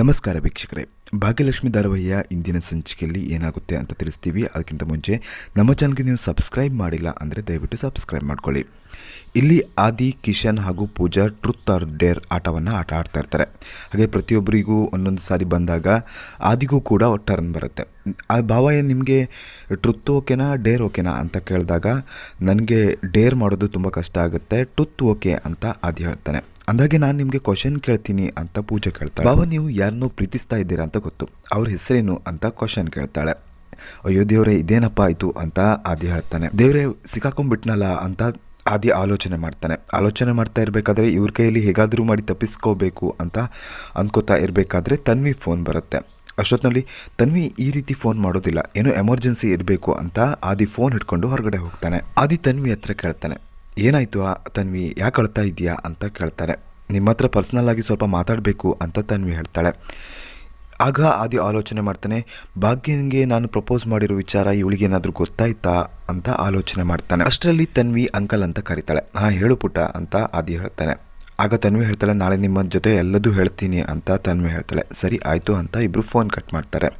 ನಮಸ್ಕಾರ ವೀಕ್ಷಕರೇ. ಭಾಗ್ಯಲಕ್ಷ್ಮಿ ಧಾರವಾಹಿಯ ಇಂದಿನ ಸಂಚಿಕೆಯಲ್ಲಿ ಏನಾಗುತ್ತೆ ಅಂತ ತಿಳಿಸ್ತೀವಿ. ಅದಕ್ಕಿಂತ ಮುಂಚೆ ನಮ್ಮ ಚಾನಲ್ಗೆ ನೀವು ಸಬ್ಸ್ಕ್ರೈಬ್ ಮಾಡಿಲ್ಲ ಅಂದರೆ ದಯವಿಟ್ಟು ಸಬ್ಸ್ಕ್ರೈಬ್ ಮಾಡ್ಕೊಳ್ಳಿ. ಇಲ್ಲಿ ಆದಿ, ಕಿಶನ್ ಹಾಗೂ ಪೂಜಾ ಟ್ರುತ್ ಆರ್ ಡೇರ್ ಆಟವನ್ನು ಆಟ ಆಡ್ತಾ ಇರ್ತಾರೆ. ಹಾಗೆ ಪ್ರತಿಯೊಬ್ಬರಿಗೂ ಒಂದೊಂದು ಸಾರಿ ಬಂದಾಗ ಆದಿಗೂ ಕೂಡ ಟರ್ನ್ ಬರುತ್ತೆ. ಆ ಭಾವ ನಿಮಗೆ ಟ್ರುತ್ ಓಕೆನಾ ಡೇರ್ ಓಕೆನಾ ಅಂತ ಕೇಳಿದಾಗ, ನನಗೆ ಡೇರ್ ಮಾಡೋದು ತುಂಬ ಕಷ್ಟ ಆಗುತ್ತೆ. ಟ್ರುತ್ ಓಕೆ ಅಂತ ಆದಿ ಹೇಳ್ತಾನೆ. ಅಂದಾಗೆ ನಾನು ನಿಮಗೆ ಕ್ವಶನ್ ಕೇಳ್ತೀನಿ ಅಂತ ಪೂಜೆ ಕೇಳ್ತಾಳೆ. ಬಾಬಾ, ನೀವು ಯಾರನ್ನೋ ಪ್ರೀತಿಸ್ತಾ ಇದ್ದೀರಾ ಅಂತ ಗೊತ್ತು. ಅವ್ರ ಹೆಸರೇನು ಅಂತ ಕ್ವಶನ್ ಕೇಳ್ತಾಳೆ. ಅಯ್ಯೋ ದೇವ್ರೆ, ಇದೇನಪ್ಪ ಆಯಿತು ಅಂತ ಆದಿ ಹೇಳ್ತಾನೆ. ದೇವ್ರೆ, ಸಿಕ್ಕಾಕೊಂಡ್ಬಿಟ್ನಲ್ಲ ಅಂತ ಆದಿ ಆಲೋಚನೆ ಮಾಡ್ತಾನೆ. ಆಲೋಚನೆ ಮಾಡ್ತಾ ಇರಬೇಕಾದ್ರೆ ಇವ್ರ ಕೈಯಲ್ಲಿ ಹೇಗಾದರೂ ಮಾಡಿ ತಪ್ಪಿಸ್ಕೋಬೇಕು ಅಂತ ಅಂದ್ಕೋತಾ ಇರಬೇಕಾದ್ರೆ ತನ್ವಿ ಫೋನ್ ಬರುತ್ತೆ. ಅಷ್ಟೊತ್ತಿನಲ್ಲಿ ತನ್ವಿ ಈ ರೀತಿ ಫೋನ್ ಮಾಡೋದಿಲ್ಲ. ಏನೋ ಎಮರ್ಜೆನ್ಸಿ ಇರಬೇಕು ಅಂತ ಆದಿ ಫೋನ್ ಹಿಡ್ಕೊಂಡು ಹೊರಗಡೆ ಹೋಗ್ತಾನೆ. ಆದಿ ತನ್ವಿ ಹತ್ರ ಕೇಳ್ತಾನೆ. ಏನಾಯ್ತು, ಆ ತನ್ವಿ? ಯಾಕೆ ಅಳ್ತಾ ಇದೆಯಾ ಅಂತ ಕೇಳ್ತಾರೆ. ನಿಮ್ಮ ಹತ್ರ ಪರ್ಸ್ನಲ್ ಆಗಿ ಸ್ವಲ್ಪ ಮಾತಾಡಬೇಕು ಅಂತ ತನ್ವಿ ಹೇಳ್ತಾಳೆ. ಆಗ ಆದಿ ಆಲೋಚನೆ ಮಾಡ್ತಾನೆ, ಭಾಗ್ಯನಿಗೆ ನಾನು ಪ್ರಪೋಸ್ ಮಾಡಿರೋ ವಿಚಾರ ಇವಳಿಗೆ ಏನಾದರೂ ಗೊತ್ತಾಯ್ತಾ? ಅಂತ ಆಲೋಚನೆ ಮಾಡ್ತಾನೆ. ಅಷ್ಟರಲ್ಲಿ ತನ್ವಿ ಅಂಕಲ್ ಅಂತ ಕರೀತಾಳೆ. ಹಾಂ, ಹೇಳು ಪುಟ್ಟ, ಅಂತ ಆದಿ ಹೇಳ್ತಾನೆ. ಆಗ ತನ್ವಿ ಹೇಳ್ತಾಳೆ, ನಾಳೆ ನಿಮ್ಮ ಜೊತೆ ಎಲ್ಲದೂ ಹೇಳ್ತೀನಿ, ಅಂತ ತನ್ವಿ ಹೇಳ್ತಾಳೆ. ಸರಿ, ಆಯಿತು, ಅಂತ ಇಬ್ಬರು ಫೋನ್ ಕಟ್ ಮಾಡ್ತಾರೆ.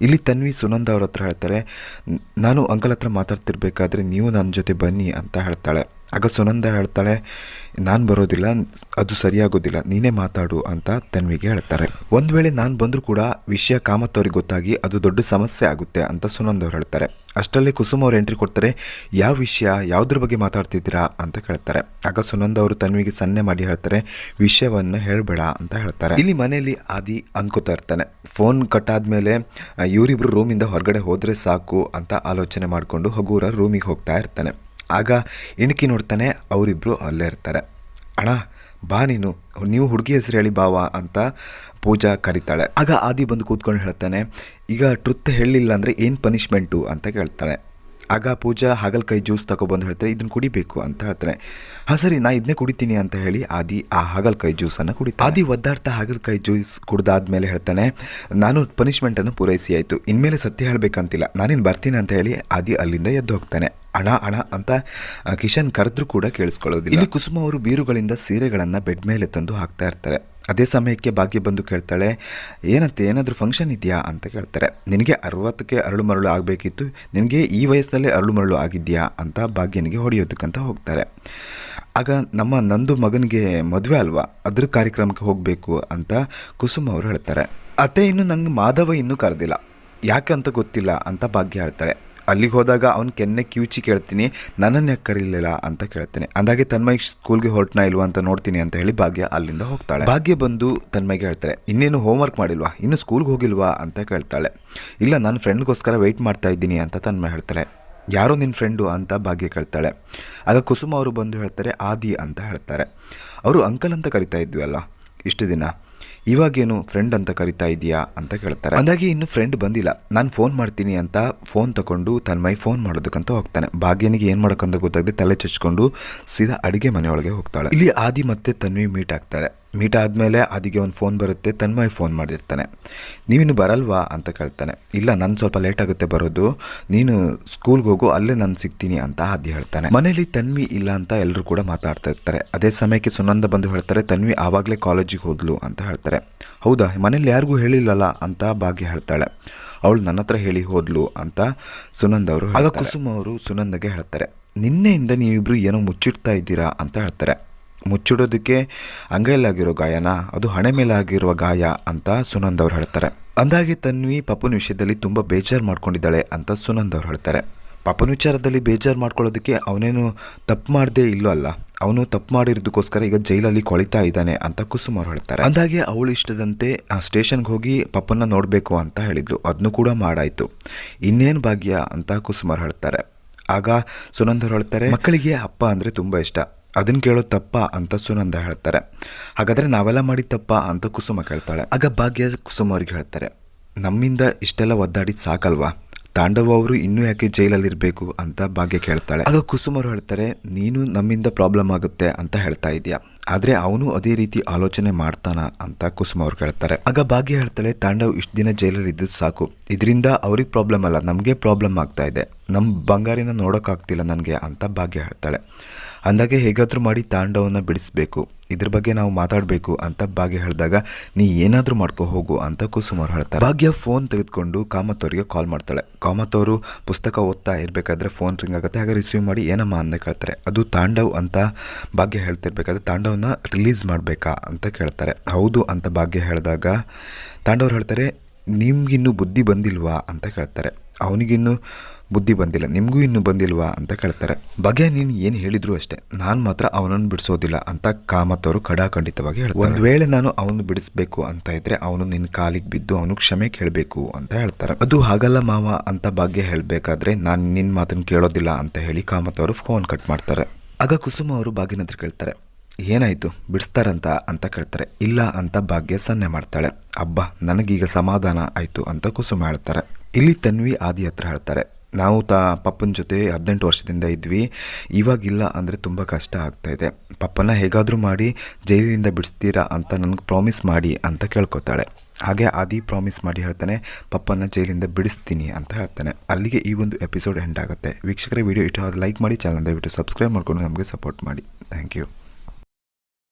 ಇಲ್ಲಿ ತನ್ವಿ ಸುನಂದ ಅವ್ರ ಹತ್ರ ಹೇಳ್ತಾರೆ ನಾನು ಅಂಕಲ್ ಹತ್ರ ಮಾತಾಡ್ತಿರ್ಬೇಕಾದ್ರೆ ನೀವು ನನ್ನ ಜೊತೆ ಬನ್ನಿ, ಅಂತ ಹೇಳ್ತಾಳೆ. ಆಗ ಸುನಂದ ಹೇಳ್ತಾಳೆ, ನಾನು ಬರೋದಿಲ್ಲ, ಅದು ಸರಿಯಾಗೋದಿಲ್ಲ, ನೀನೇ ಮಾತಾಡು ಅಂತ ತನ್ವಿಗೆ ಹೇಳ್ತಾರೆ. ಒಂದು ವೇಳೆ ನಾನು ಬಂದರೂ ಕೂಡ ವಿಷಯ ಕಾಮತ್ ಅವ್ರಿಗೆ ಗೊತ್ತಾಗಿ ಅದು ದೊಡ್ಡ ಸಮಸ್ಯೆ ಆಗುತ್ತೆ ಅಂತ ಸುನಂದ್ ಅವ್ರು ಹೇಳ್ತಾರೆ. ಅಷ್ಟರಲ್ಲಿ ಕುಸುಮ್ ಅವ್ರು ಎಂಟ್ರಿ ಕೊಡ್ತಾರೆ, ಯಾವ ವಿಷಯ, ಯಾವುದ್ರ ಬಗ್ಗೆ ಮಾತಾಡ್ತಿದ್ದೀರಾ? ಅಂತ ಕೇಳ್ತಾರೆ. ಆಗ ಸುನಂದ್ ಅವರು ತನ್ವಿಗೆ ಸನ್ನೆ ಮಾಡಿ ಹೇಳ್ತಾರೆ, ವಿಷಯವನ್ನು ಹೇಳಬೇಡ ಅಂತ ಹೇಳ್ತಾರೆ. ಇಲ್ಲಿ ಮನೆಯಲ್ಲಿ ಆದಿ ಅನ್ಕೋತಾ ಇರ್ತಾನೆ. ಫೋನ್ ಕಟ್ ಆದಮೇಲೆ ಇವರಿಬ್ರು ರೂಮಿಂದ ಹೊರಗಡೆ ಹೋದರೆ ಸಾಕು ಅಂತ ಆಲೋಚನೆ ಮಾಡಿಕೊಂಡು ಹಗೂರ ರೂಮಿಗೆ ಹೋಗ್ತಾ ಇರ್ತಾನೆ. ಆಗ ಇಣುಕಿ ನೋಡ್ತಾನೆ ಅವರಿಬ್ಬರು ಅಲ್ಲೇ ಇರ್ತಾರೆ. ಅಣ್ಣ, ಬಾ ನೀನು, ನೀವು ಹುಡುಗಿ ಹೆಸರು ಹೇಳಿ ಬಾವ ಅಂತ ಪೂಜಾ ಕರೀತಾಳೆ. ಆಗ ಆದಿ ಬಂದು ಕೂತ್ಕೊಂಡು ಹೇಳ್ತಾನೆ, ಈಗ ಟ್ರುತ್ ಹೇಳಲಿಲ್ಲ ಅಂದರೆ ಏನು ಪನಿಷ್ಮೆಂಟು ಅಂತ ಕೇಳ್ತಾಳೆ. ಆಗ ಪೂಜಾ ಹಾಗಲಕಾಯಿ ಜ್ಯೂಸ್ ತಗೊಬಂದು ಹೇಳ್ತಾರೆ ಇದನ್ನು ಕುಡಿಬೇಕು ಅಂತ ಹೇಳ್ತಾನೆ. ಹಾಂ ಸರಿ, ನಾ ಇದನ್ನೇ ಕುಡಿತೀನಿ ಅಂತ ಹೇಳಿ ಆದಿ ಆ ಹಾಗಲಕಾಯಿ ಜ್ಯೂಸನ್ನು ಕುಡಿತಾ ಆದಿ ಒದ್ದಾಡ್ತಾ ಹಾಗಲಕಾಯಿ ಜ್ಯೂಸ್ ಕುಡ್ದಾದ್ಮೇಲೆ ಹೇಳ್ತಾನೆ, ನಾನು ಪನಿಷ್ಮೆಂಟನ್ನು ಪೂರೈಸಿ ಆಯಿತು. ಇನ್ಮೇಲೆ ಸತ್ಯ ಹೇಳಬೇಕಂತಿಲ್ಲ. ನಾನೇನು ಬರ್ತೀನಿ ಅಂತ ಹೇಳಿ ಆದಿ ಅಲ್ಲಿಂದ ಎದ್ದು ಹೋಗ್ತಾನೆ. ಅಣ ಅಣ ಅಂತ ಕಿಶನ್ ಕರೆದ್ರೂ ಕೂಡ ಕೇಳಿಸ್ಕೊಳ್ಳೋದಿಲ್ಲ. ಇಲ್ಲಿ ಕುಸುಮ ಅವರು ಬೀರುಗಳಿಂದ ಸೀರೆಗಳನ್ನು ಬೆಡ್ ಮೇಲೆ ತಂದು ಹಾಕ್ತಾ ಇರ್ತಾರೆ. ಅದೇ ಸಮಯಕ್ಕೆ ಭಾಗ್ಯ ಬಂದು ಕೇಳ್ತಾಳೆ, ಏನಂತೆ, ಏನಾದರೂ ಫಂಕ್ಷನ್ ಇದೆಯಾ? ಅಂತ ಕೇಳ್ತಾರೆ. ನಿನಗೆ ಅರವತ್ತಕ್ಕೆ ಅರಳು ಮರಳು ಆಗಬೇಕಿತ್ತು. ನಿನಗೆ ಈ ವಯಸ್ಸಲ್ಲೇ ಅರಳು ಮರಳು ಆಗಿದೆಯಾ? ಅಂತ ಭಾಗ್ಯನಿಗೆ ಹೊಡೆಯೋದಕ್ಕಂತ ಹೋಗ್ತಾರೆ. ಆಗ ನಮ್ಮ ನಂದು ಮಗನಿಗೆ ಮದುವೆ ಅಲ್ವಾ? ಅದ್ರ ಕಾರ್ಯಕ್ರಮಕ್ಕೆ ಹೋಗಬೇಕು ಅಂತ ಕುಸುಮ ಅವರು ಹೇಳ್ತಾರೆ. ಅತ್ತೆ, ಇನ್ನು ನಂಗೆ ಮಾಧವ ಇನ್ನೂ ಕರೆದಿಲ್ಲ. ಯಾಕೆ ಅಂತ ಗೊತ್ತಿಲ್ಲ? ಅಂತ ಭಾಗ್ಯ ಹೇಳ್ತಾಳೆ. ಅಲ್ಲಿಗೆ ಹೋದಾಗ ಅವ್ನು ಕೆನ್ನೆ ಕಿವುಚಿ ಕೇಳ್ತೀನಿ, ನನ್ನನ್ನು ಯಾಕೆ ಕರೀಲಿಲ್ಲ ಅಂತ ಕೇಳ್ತೀನಿ. ಅಂದಾಗೆ ತನ್ಮಯ್ ಸ್ಕೂಲ್ಗೆ ಹೊರಟನಾ ಇಲ್ವಾ ಅಂತ ನೋಡ್ತೀನಿ ಅಂತ ಹೇಳಿ ಭಾಗ್ಯ ಅಲ್ಲಿಂದ ಹೋಗ್ತಾಳೆ. ಭಾಗ್ಯ ಬಂದು ತನ್ಮಯ್ಗೆ ಹೇಳ್ತಾಳೆ, ಇನ್ನೇನು ಹೋಮ್ವರ್ಕ್ ಮಾಡಿಲ್ವಾ? ಇನ್ನು ಸ್ಕೂಲ್ಗೆ ಹೋಗಿಲ್ವಾ? ಅಂತ ಕೇಳ್ತಾಳೆ. ಇಲ್ಲ, ನಾನು ಫ್ರೆಂಡ್ಗೋಸ್ಕರ ವೆಯ್ಟ್ ಮಾಡ್ತಾ ಇದ್ದೀನಿ, ಅಂತ ತನ್ಮಯ್ ಹೇಳ್ತಾಳೆ. ಯಾರೋ ನಿನ್ನ ಫ್ರೆಂಡು ಅಂತ ಭಾಗ್ಯ ಕೇಳ್ತಾಳೆ. ಆಗ ಕುಸುಮ ಅವರು ಬಂದು ಹೇಳ್ತಾರೆ, ಆದಿ ಅಂತ ಹೇಳ್ತಾರೆ. ಅವರು ಅಂಕಲ್ ಅಂತ ಕರಿತಾ ಇದ್ವಿ ಅಲ್ಲ, ಇಷ್ಟು ದಿನ. ಇವಾಗೇನು ಫ್ರೆಂಡ್ ಅಂತ ಕರಿತಾ ಇದೆಯಾ ಅಂತ ಕೇಳ್ತಾರೆ. ಅಂದಾಗಿ ಇನ್ನು ಫ್ರೆಂಡ್ ಬಂದಿಲ್ಲ. ನಾನು ಫೋನ್ ಮಾಡ್ತೀನಿ ಅಂತ ಫೋನ್ ತಗೊಂಡು ಮೈ ಫೋನ್ ಮಾಡೋದಕ್ಕಂತ ಹೋಗ್ತಾನೆ. ಭಾಗ್ಯನಿಗೆ ಏನು ಮಾಡೋಕ್ಕಂತ ಗೊತ್ತಾಗದೆ ತಲೆ ಚಚ್ಕೊಂಡು ಸೀದಾ ಅಡಿಗೆ ಮನೆಯೊಳಗೆ ಹೋಗ್ತಾಳೆ. ಇಲ್ಲಿ ಆದಿ ಮತ್ತೆ ತನ್ವಿ ಮೀಟ್ ಆಗ್ತಾರೆ. ಮೀಟ್ ಆದಮೇಲೆ ಅದಕ್ಕೆ ಒಂದು ಫೋನ್ ಬರುತ್ತೆ ತನ್ಮಯ್ ಫೋನ್ ಮಾಡಿರ್ತಾನೆ. ನೀವಿನ್ನು ಬರಲ್ವಾ ಅಂತ ಕೇಳ್ತಾನೆ. ಇಲ್ಲ ನಾನು ಸ್ವಲ್ಪ ಲೇಟ್ ಆಗುತ್ತೆ ಬರೋದು. ನೀನು ಸ್ಕೂಲ್ಗೆ ಹೋಗು ಅಲ್ಲೇ ನಾನು ಸಿಗ್ತೀನಿ ಅಂತ ಆದಿ ಹೇಳ್ತಾನೆ. ಮನೇಲಿ ತನ್ವಿ ಇಲ್ಲ ಅಂತ ಎಲ್ಲರೂ ಕೂಡ ಮಾತಾಡ್ತಾ ಇರ್ತಾರೆ. ಅದೇ ಸಮಯಕ್ಕೆ ಸುನಂದ ಬಂದು ಹೇಳ್ತಾರೆ ತನ್ವಿ ಆವಾಗಲೇ ಕಾಲೇಜಿಗೆ ಹೋದ್ಲು ಅಂತ ಹೇಳ್ತಾರೆ. ಹೌದಾ ಮನೇಲಿ ಯಾರಿಗೂ ಹೇಳಿಲ್ಲಲ್ಲ ಅಂತ ಭಾಗ್ಯ ಹೇಳ್ತಾಳೆ. ಅವಳು ನನ್ನ ಹತ್ರ ಹೇಳಿ ಹೋದ್ಲು ಅಂತ ಸುನಂದ್ ಅವರು ಆಗ ಕುಸುಮ್ ಅವರು ಸುನಂದಗೆ ಹೇಳ್ತಾರೆ. ನಿನ್ನೆಯಿಂದ ನೀವಿಬ್ರು ಏನೋ ಮುಚ್ಚಿಡ್ತಾ ಇದ್ದೀರಾ ಅಂತ ಹೇಳ್ತಾರೆ. ಮುಚ್ಚಿಡೋದಕ್ಕೆ ಅಂಗೈಲಾಗಿರೋ ಗಾಯನ, ಅದು ಹಣೆ ಮೇಲೆ ಆಗಿರುವ ಗಾಯ ಅಂತ ಸುನಂದ್ ಅವ್ರು ಹೇಳ್ತಾರೆ. ಅಂದಾಗೆ ತನ್ವಿ ಪಪ್ಪನ ವಿಷಯದಲ್ಲಿ ತುಂಬ ಬೇಜಾರು ಮಾಡ್ಕೊಂಡಿದ್ದಾಳೆ ಅಂತ ಸುನಂದ್ ಅವ್ರು ಹೇಳ್ತಾರೆ. ಪಪ್ಪನ ವಿಚಾರದಲ್ಲಿ ಬೇಜಾರು ಮಾಡ್ಕೊಳ್ಳೋದಕ್ಕೆ ಅವನೇನು ತಪ್ಪು ಮಾಡದೇ ಇಲ್ಲೋ ಅಲ್ಲ ಅವನು ತಪ್ಪು ಮಾಡಿರೋದಕ್ಕೋಸ್ಕರ ಈಗ ಜೈಲಲ್ಲಿ ಕೊಳಿತಾ ಇದ್ದಾನೆ ಅಂತ ಕುಸುಮ್ ಅವ್ರು ಹೇಳ್ತಾರೆ. ಅಂದಾಗೆ ಅವಳು ಇಷ್ಟದಂತೆ, ಆ ಸ್ಟೇಷನ್ಗೆ ಹೋಗಿ ಪಪ್ಪನ ನೋಡಬೇಕು ಅಂತ ಹೇಳಿದ್ಲು ಅದನ್ನು ಕೂಡ ಮಾಡಾಯಿತು. ಇನ್ನೇನು ಭಾಗ್ಯ ಅಂತ ಕುಸುಮ್ ಅವ್ರು ಹೇಳ್ತಾರೆ. ಆಗ ಸುನಂದ್ ಅವ್ರು ಹೇಳ್ತಾರೆ, ಮಕ್ಕಳಿಗೆ ಅಪ್ಪ ಅಂದರೆ ತುಂಬ ಇಷ್ಟ. ಅದನ್ನ ಕೇಳೋ ತಪ್ಪ ಅಂತ ಸುನಂದ ಹೇಳ್ತಾರೆ. ಹಾಗಾದ್ರೆ ನಾವೆಲ್ಲ ಮಾಡಿ ತಪ್ಪ ಅಂತ ಕುಸುಮ ಕೇಳ್ತಾಳೆ. ಆಗ ಭಾಗ್ಯ ಕುಸುಮ ಅವ್ರಿಗೆ ಹೇಳ್ತಾರೆ, ನಮ್ಮಿಂದ ಇಷ್ಟೆಲ್ಲ ಒದ್ದಾಡಿದ್ ಸಾಕಲ್ವಾ? ತಾಂಡವ ಅವರು ಇನ್ನೂ ಯಾಕೆ ಜೈಲಲ್ಲಿರಬೇಕು? ಅಂತ ಭಾಗ್ಯ ಕೇಳ್ತಾಳೆ. ಆಗ ಕುಸುಮ ಅವ್ರು ಹೇಳ್ತಾರೆ, ನೀನು ನಮ್ಮಿಂದ ಪ್ರಾಬ್ಲಮ್ ಆಗುತ್ತೆ ಅಂತ ಹೇಳ್ತಾ ಇದೆಯಾ ಆದರೆ ಅವನು ಅದೇ ರೀತಿ ಆಲೋಚನೆ ಮಾಡ್ತಾನ? ಅಂತ ಕುಸುಮ ಅವ್ರು ಕೇಳ್ತಾರೆ. ಆಗ ಭಾಗ್ಯ ಹೇಳ್ತಾಳೆ, ತಾಂಡವ್ ಇಷ್ಟು ದಿನ ಜೈಲಲ್ಲಿ ಇದ್ದಿದ್ದು ಸಾಕು. ಇದರಿಂದ ಅವ್ರಿಗೆ ಪ್ರಾಬ್ಲಮ್ ಅಲ್ಲ, ನಮಗೆ ಪ್ರಾಬ್ಲಮ್ ಆಗ್ತಾ ಇದೆ. ನಮ್ಮ ಬಂಗಾರಿನ ನೋಡೋಕ್ಕಾಗ್ತಿಲ್ಲ ನನಗೆ, ಅಂತ ಭಾಗ್ಯ ಹೇಳ್ತಾಳೆ. ಅಂದಾಗೆ ಹೇಗಾದರೂ ಮಾಡಿ ತಾಂಡವನ್ನ ಬಿಡಿಸಬೇಕು. ಇದ್ರ ಬಗ್ಗೆ ನಾವು ಮಾತಾಡಬೇಕು ಅಂತ ಭಾಗ್ಯ ಹೇಳಿದಾಗ, ನೀ ಏನಾದರೂ ಮಾಡ್ಕೊ ಹೋಗು ಅಂತ ಕುಸುಮ್ ಅವ್ರು ಹೇಳ್ತಾರೆ. ಭಾಗ್ಯ ಫೋನ್ ತೆಗೆದುಕೊಂಡು ಕಾಮತ್ ಅವರಿಗೆ ಕಾಲ್ ಮಾಡ್ತಾಳೆ. ಕಾಮತ್ ಅವರು ಪುಸ್ತಕ ಓದ್ತಾ ಇರಬೇಕಾದ್ರೆ ಫೋನ್ ರಿಂಗ್ ಆಗುತ್ತೆ. ಹಾಗೆ ರಿಸೀವ್ ಮಾಡಿ, ಏನಮ್ಮ? ಅಂತ ಕೇಳ್ತಾರೆ. ಅದು ತಾಂಡವ್ ಅಂತ ಭಾಗ್ಯ ಹೇಳ್ತಿರ್ಬೇಕಾದ್ರೆ ತಾಂಡವನ್ನ ರಿಲೀಸ್ ಮಾಡಬೇಕಾ ಅಂತ ಕೇಳ್ತಾರೆ. ಹೌದು ಅಂತ ಭಾಗ್ಯ ಹೇಳಿದಾಗ ತಾಂಡವ್ರು ಹೇಳ್ತಾರೆ ನಿಮ್ಗಿನ್ನೂ ಬುದ್ಧಿ ಬಂದಿಲ್ವಾ ಅಂತ ಕೇಳ್ತಾರೆ. ಅವನಿಗಿನ್ನೂ ಬುದ್ಧಿ ಬಂದಿಲ್ಲ ನಿಮಗೂ ಇನ್ನೂ ಬಂದಿಲ್ವಾ ಅಂತ ಕೇಳ್ತಾರೆ. ಬಗೆ ನೀನು ಏನು ಹೇಳಿದ್ರು ಅಷ್ಟೇ ನಾನು ಮಾತ್ರ ಅವನನ್ನು ಬಿಡಿಸೋದಿಲ್ಲ ಅಂತ ಕಾಮತ್ ಅವರು ಖಡಾಖಂಡಿತವಾಗಿ ಹೇಳ್ತಾರೆ. ಒಂದು ವೇಳೆ ನಾನು ಅವನು ಬಿಡಿಸ್ಬೇಕು ಅಂತ ಇದ್ರೆ ಅವನು ನಿನ್ನ ಕಾಲಿಗೆ ಬಿದ್ದು ಅವನು ಕ್ಷಮೆ ಕೇಳಬೇಕು ಅಂತ ಹೇಳ್ತಾರೆ. ಅದು ಹಾಗಲ್ಲ ಮಾವ ಅಂತ ಭಾಗ್ಯ ಹೇಳಬೇಕಾದ್ರೆ ನಾನು ನಿನ್ನ ಮಾತನ್ನು ಕೇಳೋದಿಲ್ಲ ಅಂತ ಹೇಳಿ ಕಾಮತ್ ಅವರು ಫೋನ್ ಕಟ್ ಮಾಡ್ತಾರೆ. ಆಗ ಕುಸುಮ ಅವರು ಬಾಗಿನ ಹತ್ರ ಕೇಳ್ತಾರೆ ಏನಾಯಿತು? ಬಿಡಿಸ್ತಾರಂತ ಅಂತ ಕೇಳ್ತಾರೆ. ಇಲ್ಲ ಅಂತ ಭಾಗ್ಯ ಸನ್ನೆ ಮಾಡ್ತಾಳೆ. ಅಬ್ಬಾ, ನನಗೀಗ ಸಮಾಧಾನ ಆಯಿತು ಅಂತ ಕುಸುಮ ಹೇಳ್ತಾರೆ. ಇಲ್ಲಿ ತನ್ವಿ ಆದಿ ಹತ್ರ ಹೇಳ್ತಾರೆ. ನಾವು ತಾ ಪಪ್ಪನ ಜೊತೆ ಹದಿನೆಂಟು ವರ್ಷದಿಂದ ಇದ್ವಿ. ಇವಾಗಿಲ್ಲ ಅಂದರೆ ತುಂಬ ಕಷ್ಟ ಆಗ್ತಾ ಇದೆ. ಪಪ್ಪನ ಹೇಗಾದರೂ ಮಾಡಿ ಜೈಲಿನಿಂದ ಬಿಡಿಸ್ತೀರಾ ಅಂತ ನನಗೆ ಪ್ರಾಮಿಸ್ ಮಾಡಿ ಅಂತ ಕೇಳ್ಕೊತಾಳೆ. ಹಾಗೆ ಆದಿ ಪ್ರಾಮಿಸ್ ಮಾಡಿ ಹೇಳ್ತಾನೆ ಪಪ್ಪನ ಜೈಲಿಂದ ಬಿಡಿಸ್ತೀನಿ ಅಂತ ಹೇಳ್ತಾನೆ. ಅಲ್ಲಿಗೆ ಈ ಒಂದು ಎಪಿಸೋಡ್ ಎಂಡ್ ಆಗುತ್ತೆ. ವೀಕ್ಷಕರ ವಿಡಿಯೋ ಇಷ್ಟ ಲೈಕ್ ಮಾಡಿ ಚಾನಲ್ ದಯವಿಟ್ಟು ಸಬ್ಸ್ಕ್ರೈಬ್ ಮಾಡ್ಕೊಂಡು ನಮಗೆ ಸಪೋರ್ಟ್ ಮಾಡಿ. Thank you